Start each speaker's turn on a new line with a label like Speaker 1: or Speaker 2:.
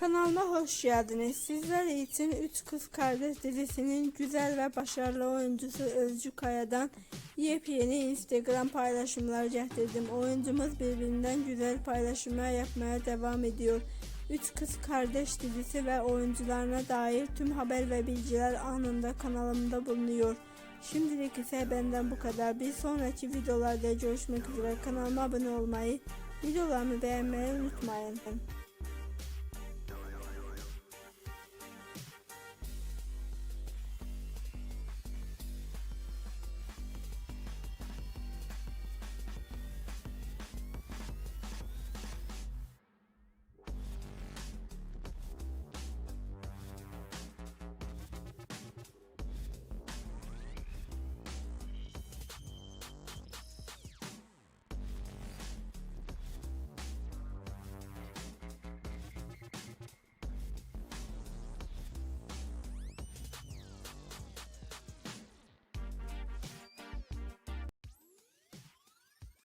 Speaker 1: Kanalıma hoş geldiniz. Sizler için Üç Kız Kardeş dizisinin güzel ve başarılı oyuncusu Özcü Kaya'dan yepyeni Instagram paylaşımlar getirdim. Oyuncumuz birbirinden güzel paylaşımlar yapmaya devam ediyor. Üç Kız Kardeş dizisi ve oyuncularına dair tüm haber ve bilgiler anında kanalımda bulunuyor. Şimdilik ise benden bu kadar. Bir sonraki videolarda görüşmek üzere. Kanalıma abone olmayı, videolarımı beğenmeyi unutmayın.